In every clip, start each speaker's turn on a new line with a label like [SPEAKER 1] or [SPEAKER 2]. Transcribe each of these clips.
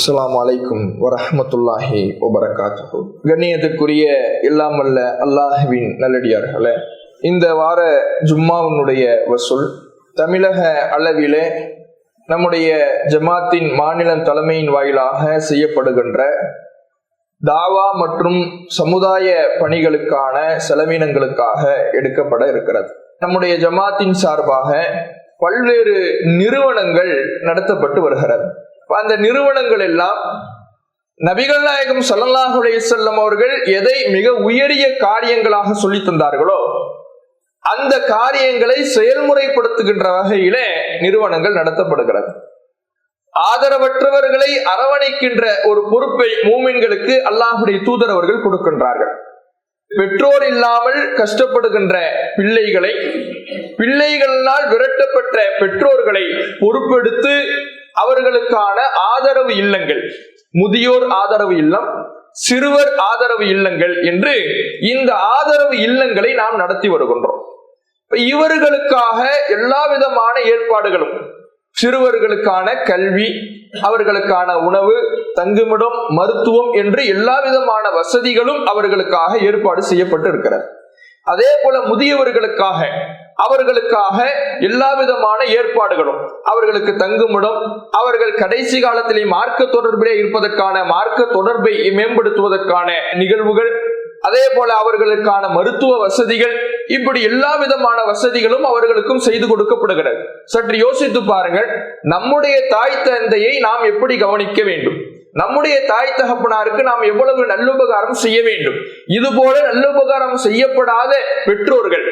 [SPEAKER 1] அஸ்ஸலாமு அலைக்கும் வரஹ்மத்துல்லாஹி கண்ணியத்துக்குரிய கண்ணியத்திற்குரிய இல்லாமல்ல அல்லாஹ்வின் நல்லடியார்களே இந்த வார ஜும்மாவினுடைய வசூல் தமிழக அளவிலே நம்முடைய ஜமாத்தின் மாநில தலைமையின் வாயிலாக செய்யப்படுகின்ற தாவா மற்றும் சமுதாய பணிகளுக்கான செலவினங்களுக்காக எடுக்கப்பட இருக்கிறது. நம்முடைய ஜமாத்தின் சார்பாக பல்வேறு நிறுவனங்கள் நடத்தப்பட்டு வருகிறது. அந்த நிறுவனங்கள் எல்லாம் நபிகள் நாயகம் சல்லல்லாஹுடைய செல்லம் அவர்கள் எதை மிக உயரிய காரியங்களாக சொல்லி தந்தார்களோ அந்த காரியங்களை செயல்முறைப்படுத்துகின்ற வகையிலே நிறுவனங்கள் நடத்தப்படுகிறது. ஆதரவற்றவர்களை அரவணைக்கின்ற ஒரு பொறுப்பை மூமின்களுக்கு அல்லாஹுடைய தூதர் அவர்கள் கொடுக்கின்றார்கள். பெற்றோர் இல்லாமல் கஷ்டப்படுகின்ற பிள்ளைகளை பிள்ளைகளால் விரட்டப்பட்ட பெற்றோர்களை பொறுப்பெடுத்து அவர்களுக்கான ஆதரவு இல்லங்கள். முதியோர் ஆதரவு இல்லம் சிறுவர் ஆதரவு இல்லங்கள் என்று இந்த ஆதரவு இல்லங்களை நாம் நடத்தி வருகின்றோம். இப்ப இவர்களுக்காக எல்லா விதமான ஏற்பாடுகளும் சிறுவர்களுக்கான கல்வி அவர்களுக்கான உணவு தங்குமிடம் மருத்துவம் என்று எல்லா விதமான வசதிகளும் அவர்களுக்காக ஏற்பாடு செய்யப்பட்டு இருக்கிறது. அதே போல முதியவர்களுக்காக அவர்களுக்காக எல்லா விதமான ஏற்பாடுகளும் அவர்களுக்கு தங்குமிடம் அவர்கள் கடைசி காலத்திலே மார்க்க தொடர்பிலே இருப்பதற்கான மார்க்க தொடர்பை மேம்படுத்துவதற்கான நிகழ்வுகள் அதே போல அவர்களுக்கான மருத்துவ வசதிகள் இப்படி எல்லா விதமான வசதிகளும் அவர்களுக்கும் செய்து கொடுக்கப்படுகிறது. சற்று யோசித்து பாருங்கள் நம்முடைய தாய் தந்தையை நாம் எப்படி கவனிக்க வேண்டும்? நம்முடைய தாய் தகப்பனாருக்கு நாம் எவ்வளவு நல்லுபகாரம் செய்ய வேண்டும்? இது போல நல்லுபகாரம் செய்யப்படாத பெற்றோர்கள்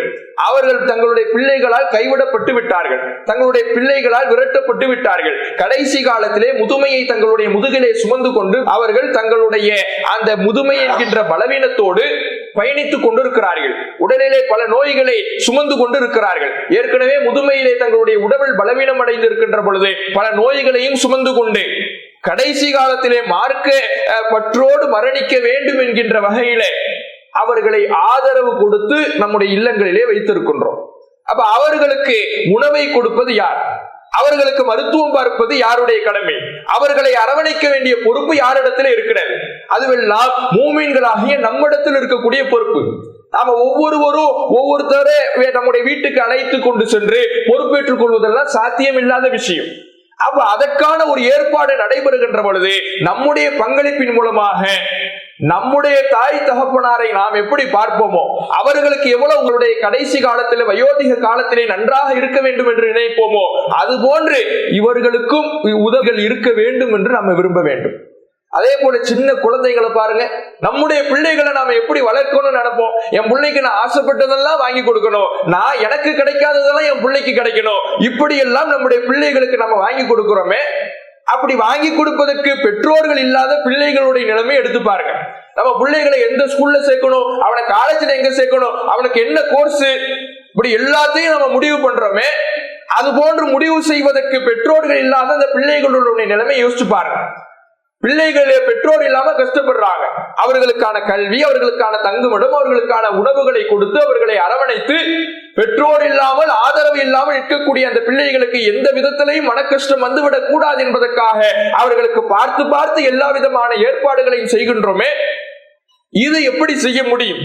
[SPEAKER 1] அவர்கள் தங்களுடைய பிள்ளைகளால் கைவிடப்பட்டு விட்டார்கள். தங்களுடைய பிள்ளைகளால் விரட்டப்பட்டு விட்டார்கள். கடைசி காலத்திலே முதுமையை தங்களுடைய முதுகிலே சுமந்து கொண்டு அவர்கள் தங்களுடைய அந்த முதுமை என்கின்ற பலவீனத்தோடு பயணித்துக் கொண்டிருக்கிறார்கள். உடலிலே பல நோய்களை சுமந்து கொண்டு இருக்கிறார்கள் ஏற்கனவே முதுமையிலே தங்களுடைய உடல் பலவீனம் அடைந்து இருக்கின்ற பொழுது பல நோய்களையும் சுமந்து கொண்டு கடைசி காலத்திலே மார்க்க பற்றோடு மரணிக்க வேண்டும் என்கின்ற வகையிலே அவர்களை ஆதரவு கொடுத்து நம்முடைய இல்லங்களிலே வைத்திருக்கின்றோம். அப்ப அவர்களுக்கு உணவை கொடுப்பது யார்? அவர்களுக்கு மருத்துவம் பார்ப்பது யாருடைய கடமை? அவர்களை அரவணைக்க வேண்டிய பொறுப்பு யாரிடத்தில் இருக்கிறது? அதுவெல்லாம் மூமீன்களாகிய நம்மிடத்தில் இருக்கக்கூடிய பொறுப்பு. நாம ஒவ்வொருவரும் ஒவ்வொருத்தரே நம்முடைய வீட்டுக்கு அழைத்து கொண்டு சென்று பொறுப்பேற்றுக் கொள்வதெல்லாம் சாத்தியம் இல்லாத விஷயம். அப்ப அதற்கான ஒரு ஏற்பாடு நடைபெறுகின்ற பொழுது நம்முடைய பங்களிப்பின் மூலமாக நம்முடைய தாய் தகப்பனாரை நாம் எப்படி பார்ப்போமோ அவர்களுக்கு எவ்வளவு உங்களுடைய கடைசி காலத்தில் வயோதிக காலத்திலே நன்றாக இருக்க வேண்டும் என்று நினைப்போமோ அது போன்று இவர்களுக்கும் உதவிகள் இருக்க வேண்டும் என்று நம்ம விரும்ப வேண்டும். அதே போல சின்ன குழந்தைகளை பாருங்க. நம்முடைய பிள்ளைகளை நாம எப்படி வளர்க்கணும்னு நினைப்போம். என் பிள்ளைக்கு நான் ஆசைப்பட்டதெல்லாம் வாங்கி கொடுக்கணும். நான் எனக்கு கிடைக்காததெல்லாம் என் பிள்ளைக்கு கிடைக்கணும். இப்படி எல்லாம் நம்முடைய பிள்ளைகளுக்கு நம்ம வாங்கி கொடுக்கிறோமே. அப்படி வாங்கி கொடுப்பதற்கு பெற்றோர்கள் இல்லாத பிள்ளைகளுடைய நிலைமை எடுத்து பாருங்க. நம்ம பிள்ளைகளை எந்த ஸ்கூல்ல சேர்க்கணும்? அவனை காலேஜ்ல எங்க சேர்க்கணும்? அவனுக்கு என்ன கோர்ஸ் இப்படி எல்லாத்தையும் நம்ம முடிவு பண்றோமே. அது போன்று முடிவு செய்வதற்கு பெற்றோர்கள் இல்லாத அந்த பிள்ளைகளுடைய நிலைமை யோசிச்சு பாருங்க. பிள்ளைகளே பெற்றோர் இல்லாம கஷ்டப்படுறாங்க. அவர்களுக்கான கல்வி அவர்களுக்கான தங்குமிடம் அவர்களுக்கான உணவுகளை கொடுத்து அவர்களை அரவணைத்து பெற்றோர் இல்லாமல் ஆதரவு இல்லாமல் இருக்கக்கூடிய அந்த பிள்ளைகளுக்கு எந்த விதத்திலையும் மன கஷ்டம் வந்துவிடக் கூடாது என்பதற்காக அவர்களுக்கு பார்த்து பார்த்து எல்லா விதமான ஏற்பாடுகளையும் செய்கின்றோமே. இது எப்படி செய்ய முடியும்?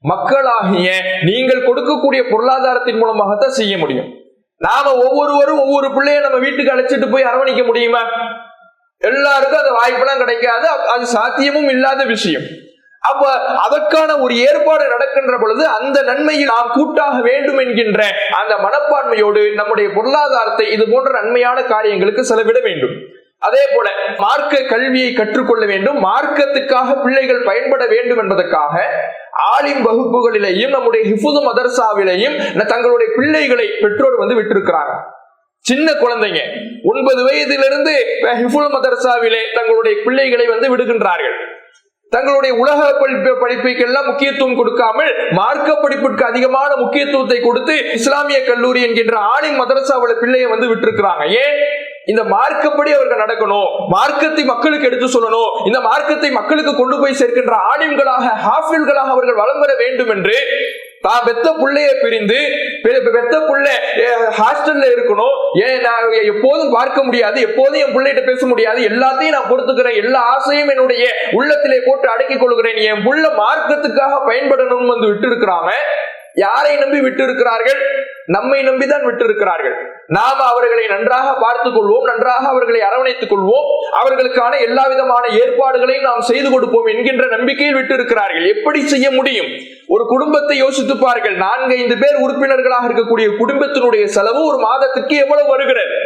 [SPEAKER 1] மக்களாகிய நீங்கள் கொடுக்கக்கூடிய பொருளாதாரத்தின் மூலமாகத்தான் செய்ய முடியும். நாம ஒவ்வொருவரும் ஒவ்வொரு பிள்ளைய நம்ம வீட்டுக்கு அழைச்சிட்டு போய் அரவணைக்க முடியுமா? எல்லாருக்கும் அந்த வாய்ப்பெல்லாம் கிடைக்காது. அது சாத்தியமும் இல்லாத விஷயம். அப்ப அதற்கான ஒரு ஏற்பாடு நடக்கின்ற பொழுது அந்த நன்மையில் நாம் கூட்டாக வேண்டும் என்கின்ற அந்த மனப்பான்மையோடு நம்முடைய பொருளாதாரத்தை இது போன்ற நன்மையான காரியங்களுக்கு செலவிட வேண்டும். அதே போல மார்க்க கல்வியை கற்றுக்கொள்ள வேண்டும். மார்க்கத்துக்காக பிள்ளைகள் பயன்பட வேண்டும் என்பதற்காக ஆலிம் வகுப்புகளிலேயும் நம்முடைய ஹிஃபுது மதர்சாவிலேயும் தங்களுடைய பிள்ளைகளை பெற்றோர் வந்து விட்டிருக்கிறாங்க. சின்ன குழந்தைங்க. ஒன்பது வயதிலிருந்து ஹிஃபுல் மதரசாவிலே தங்களுடைய பிள்ளைகளை வந்து விடுகின்றார்கள். தங்களுடைய உலக படிப்பு படிப்புக்கெல்லாம் முக்கியத்துவம் கொடுக்காமல் மார்க்க படிப்புக்கு அதிகமான முக்கியத்துவத்தை கொடுத்து இஸ்லாமிய கல்லூரி என்கின்ற ஆணின் மதரசாவோட பிள்ளையை வந்து விட்டுருக்கிறாங்க. ஏன்? இந்த மார்க்கப்படி அவர்கள் நடக்கணும். மார்க்கத்தை மக்களுக்கு எடுத்து சொல்லணும். இந்த மார்க்கத்தை மக்களுக்கு கொண்டு போய் சேர்க்கின்ற ஆணிம்களாக ஹாஃபில்களாக அவர்கள் வளம் வர வேண்டும் என்று தான் பெத்த பிள்ளைய பிரிந்து பெத்த பிள்ளை ஹாஸ்டல்ல இருக்கணும். ஏன் நான் எப்போதும் பார்க்க முடியாது எப்போதும் என் பிள்ளைகிட்ட பேச முடியாது. எல்லாத்தையும் நான் பொறுத்துக்கிறேன். எல்லா ஆசையும் என்னுடைய உள்ளத்திலே போட்டு அடக்கிக் கொள்கிறேன். என் புள்ள மார்க்கத்துக்காக பயன்படணும் வந்து விட்டு இருக்கிறாங்க யாரை நம்பி விட்டு இருக்கிறார்கள் நம்மை நம்பிதான் விட்டு இருக்கிறார்கள் நாம் அவர்களை நன்றாக பார்த்துக் கொள்வோம் நன்றாக அவர்களை அரவணைத்துக் கொள்வோம். அவர்களுக்கான எல்லா விதமான ஏற்பாடுகளையும் நாம் செய்து கொடுப்போம் என்கின்ற நம்பிக்கையில் விட்டு இருக்கிறார்கள் எப்படி செய்ய முடியும்? ஒரு குடும்பத்தை யோசித்துப்பார்கள். நான்கு ஐந்து பேர் உறுப்பினர்களாக இருக்கக்கூடிய குடும்பத்தினுடைய செலவு ஒரு மாதத்துக்கு எவ்வளவு வருகிறது?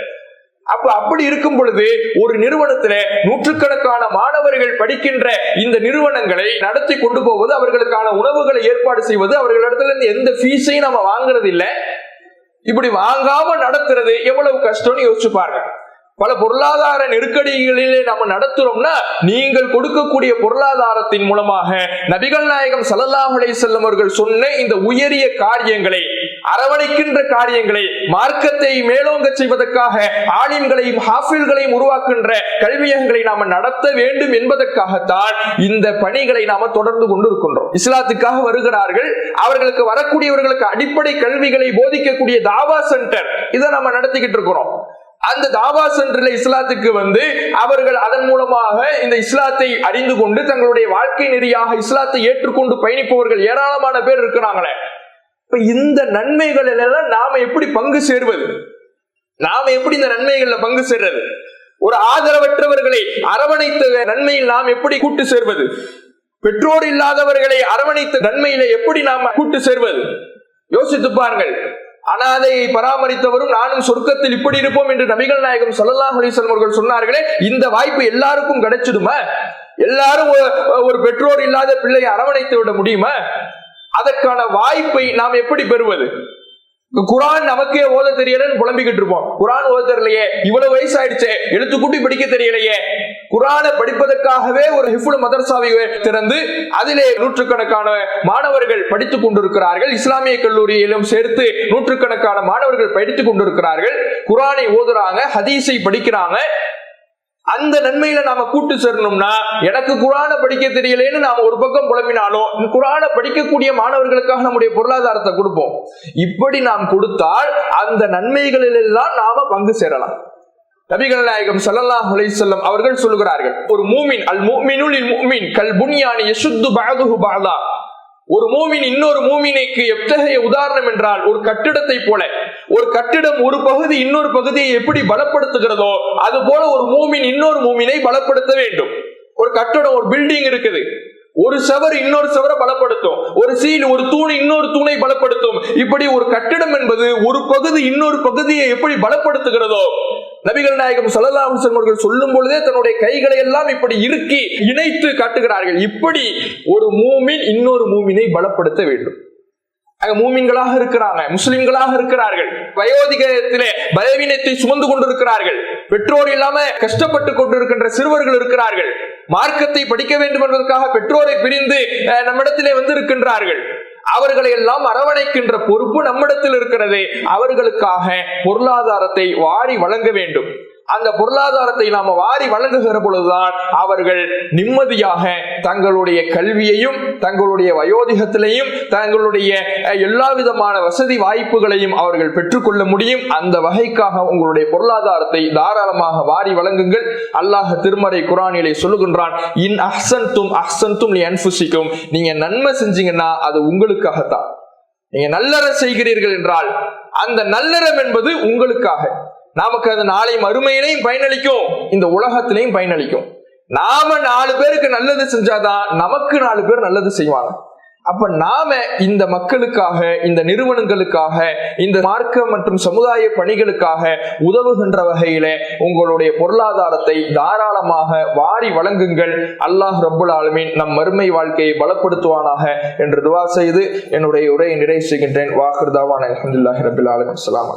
[SPEAKER 1] அப்ப அப்படி இருக்கும் பொழுது ஒரு நிறுவனத்துல நூற்றுக்கணக்கான மாணவர்கள் படிக்கின்ற இந்த நிறுவனங்களை நடத்தி கொண்டு போவது அவர்களுக்கான உணவுகளை ஏற்பாடு செய்வது அவர்களிடத்துல இருந்து எந்த ஃபீஸையும் நம்ம வாங்குறது இல்லை இப்படி வாங்காம நடத்துறது எவ்வளவு கஷ்டம்னு யோசிச்சு பாருங்க பல பொருளாதார நெருக்கடிகளிலே நம்ம நடத்துறோம்னா நீங்கள் கொடுக்கக்கூடிய பொருளாதாரத்தின் மூலமாக நபிகள் நாயகம் ஸல்லல்லாஹு செல்லும் அவர்கள் சொன்ன இந்த உயரிய காரியங்களை அரவணைக்கின்ற காரியங்களை மார்க்கத்தை மேலோங்க செய்வதற்காக ஆலிம்களையும் ஹாஃபில்களையும் உருவாக்குகின்ற கல்வியகங்களை நாம நடத்த வேண்டும் என்பதற்காகத்தான் இந்த பணிகளை நாம தொடர்ந்து கொண்டிருக்கின்றோம். இஸ்லாத்துக்காக வருகிறார்கள். அவர்களுக்கு வரக்கூடியவர்களுக்கு அடிப்படை கல்விகளை போதிக்கக்கூடிய தாவா சென்டர் இதை நம்ம நடத்திக்கிட்டு இருக்கிறோம். அந்த தாவா சென்டர்ல இஸ்லாத்துக்கு வந்து அவர்கள் அதன் மூலமாக இந்த இஸ்லாத்தை அறிந்து கொண்டு தங்களுடைய வாழ்க்கை நெறியாக இஸ்லாத்தை ஏற்றுக்கொண்டு பயணிப்பவர்கள் ஏராளமான பேர் இருக்கிறாங்களே. இப்ப இந்த நன்மைகள் எல்லாம் நாம எப்படி பங்கு சேர்வது? நாம எப்படி இந்த நன்மைகள்ல பங்கு சேர்றது? ஒரு ஆதரவற்றவர்களை அரவணைத்த நன்மையில் நாம் எப்படி கூட்டு சேர்வது? பெற்றோர் இல்லாதவர்களை அரவணைத்த நன்மையில எப்படி நாம கூட்டு சேர்வது? யோசித்து பாருங்கள். அனாதையை பராமரித்தவரும் நானும் சொர்க்கத்தில் இப்படி இருப்போம் என்று நபிகள் நாயகம் ஸல்லல்லாஹு அலைஹி அவர்கள் சொன்னார்களே இந்த வாய்ப்பு எல்லாருக்கும் கிடைச்சிடுமா எல்லாரும் ஒரு- ஒரு பெற்றோர் இல்லாத பிள்ளையை அரவணைத்து விட முடியுமா? அதற்கான வாய்ப்பை நாம் எப்படி பெறுவது? குரான் நமக்கே ஓத தெரியலன்னு புலம்பிக்கிட்டு இருப்போம். குரான் ஓத தெரியலையே இவ்வளவு வயசு ஆயிடுச்சே எழுத்துக்கூட்டி படிக்க தெரியலையே. குரானை படிப்பதற்காகவே ஒரு ஹிஃபுல் மதரசாவை திறந்து அதிலே நூற்றுக்கணக்கான மாணவர்கள் படித்துக் கொண்டிருக்கிறார்கள். இஸ்லாமிய கல்லூரியிலும் சேர்த்து நூற்றுக்கணக்கான மாணவர்கள் படித்துக் கொண்டிருக்கிறார்கள். குரானை ஓதுறாங்க ஹதீஸை படிக்கிறாங்க. அந்த நன்மையில நாம கூட்டு சேரணும்னா எனக்கு குரான படிக்க தெரியலேன்னு நாம ஒரு பக்கம் புலம்பினாலும் குரான படிக்கக்கூடிய மாணவர்களுக்காக நம்முடைய பொருளாதாரத்தை கொடுப்போம். இப்படி நாம் கொடுத்தால் அந்த நன்மைகளில் எல்லாம் நாம பங்கு சேரலாம். நபிகள் நாயகம் ஸல்லல்லாஹு அலைஹி அவர்கள் சொல்கிறார்கள் ஒரு மூமின் அல் மூமினுல் மூமின் கல் புன்யானி யசுத்து பஅதுஹு பஅதா ஒரு மூமின் இன்னொரு மூமினைக்கு எத்தகைய உதாரணம் என்றால் ஒரு கட்டிடத்தை போல. ஒரு கட்டிடம் ஒரு பகுதி இன்னொரு பகுதியை எப்படி பலப்படுத்துகிறதோ அது போல ஒரு மூமின் இன்னொரு மூமினை பலப்படுத்த வேண்டும். ஒரு கட்டிடம் ஒரு பில்டிங் இருக்குது. ஒரு செவர் இன்னொரு செவரை பலப்படுத்தும். ஒரு சீல் ஒரு தூண் இன்னொரு தூணை பலப்படுத்தும். இப்படி ஒரு கட்டிடம் என்பது ஒரு பகுதி இன்னொரு பகுதியை எப்படி பலப்படுத்துகிறதோ நபிகள் நாயகம் ஸல்லல்லாஹு அவர்கள் சொல்லும் பொழுதே தன்னுடைய கைகளை எல்லாம் இப்படி இறுக்கி இணைத்து காட்டுகிறார்கள். இப்படி ஒரு மூமின் இன்னொரு மூமினை பலப்படுத்த வேண்டும். அங்க மூமின்களாக இருக்கிறாங்க முஸ்லிம்களாக இருக்கிறார்கள். வயோதிகத்திலே பலவீனத்தை சுமந்து கொண்டிருக்கிறார்கள். பெற்றோர் இல்லாம கஷ்டப்பட்டு கொண்டிருக்கின்ற சிறுவர்கள் இருக்கிறார்கள். மார்க்கத்தை படிக்க வேண்டும் என்பதற்காக பெற்றோரை பிரிந்து அஹ், நம்மிடத்திலே வந்து இருக்கின்றார்கள் அவர்களை எல்லாம் அரவணைக்கின்ற பொறுப்பு நம்மிடத்தில் இருக்கிறது. அவர்களுக்காக பொருளாதாரத்தை வாரி வழங்க வேண்டும். அந்த பொருளாதாரத்தை நாம வாரி வழங்குகிற பொழுதுதான் அவர்கள் நிம்மதியாக தங்களுடைய கல்வியையும் தங்களுடைய வயோதிகத்திலையும் தங்களுடைய எல்லா விதமான வசதி வாய்ப்புகளையும் அவர்கள் பெற்றுக்கொள்ள முடியும். அந்த வகைக்காக உங்களுடைய பொருளாதாரத்தை தாராளமாக வாரி வழங்குங்கள். அல்லாஹ் திருமறை குரானிலே சொல்லுகின்றான் இன் அஹ்சன்தும் அஹ்சன்தும் நீ அன்புசிக்கும் நீங்க நன்மை செஞ்சீங்கன்னா அது உங்களுக்காகத்தான். நீங்க நல்லற செய்கிறீர்கள் என்றால் அந்த நல்லறம் என்பது உங்களுக்காக. நமக்கு அது நாளை மறுமையிலையும் பயனளிக்கும். இந்த உலகத்திலையும் பயனளிக்கும். நாம நாலு பேருக்கு நல்லது செஞ்சாதான் நமக்கு நாலு பேர் நல்லது செய்வாங்க. அப்ப நாம இந்த மக்களுக்காக இந்த நிறுவனங்களுக்காக இந்த மார்க்க மற்றும் சமுதாய பணிகளுக்காக உதவுகின்ற வகையில உங்களுடைய பொருளாதாரத்தை தாராளமாக வாரி வழங்குங்கள். அல்லாஹ் ரபுல் ஆலமின் நம் மறுமை வாழ்க்கையை பலப்படுத்துவானாக என்று துவா செய்து என்னுடைய உரையை நிறைவு செய்கின்றேன். வாக்குதாவான அஹமதுல்லாஹி ரபுல் ஆலமின். அஸ்ஸலாமு